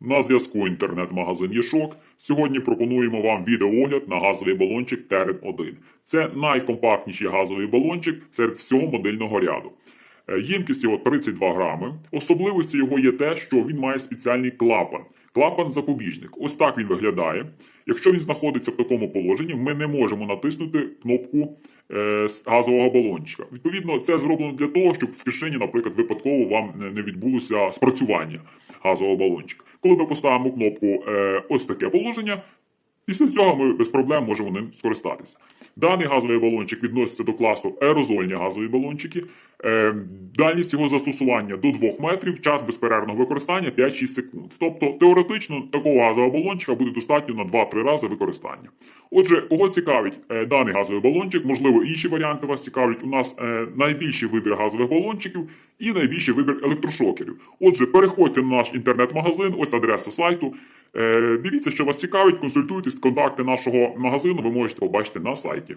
На зв'язку інтернет-магазин Єшок. Сьогодні пропонуємо вам відеоогляд на газовий балончик Терен 1. Це найкомпактніший газовий балончик серед всього модельного ряду. Е, Ємкість його 32 грами. Особливістю його є те, що він має спеціальний клапан. Клапан запобіжник. Ось так він виглядає. Якщо він знаходиться в такому положенні, ми не можемо натиснути кнопку е, газового балончика. Відповідно, це зроблено для того, щоб в кишені, наприклад, випадково вам не- не відбулося спрацювання газового балончика. Коли ми поставимо кнопку е, ось таке положення, Після цього ми без проблем можемо ним скористатися. Даний газовий балончик відноситься до класу аерозольні газові балончики. Е, дальність його застосування до 2 метрів, час безперервного використання 5-6 секунд. Тобто, теоретично такого газового балончика буде достатньо на 2-3 рази використання. Отже, кого цікавить е, даний газовий балончик, можливо, інші варіанти вас цікавлять. У нас е, найбільший вибір газових балончиків і найбільший вибір електрошокерів. Отже, переходьте на наш інтернет-магазин, ось адреса сайту. Е, Дивіться, що вас цікавить, консультуйтесь, контакти нашого магазину ви можете побачити на сайті.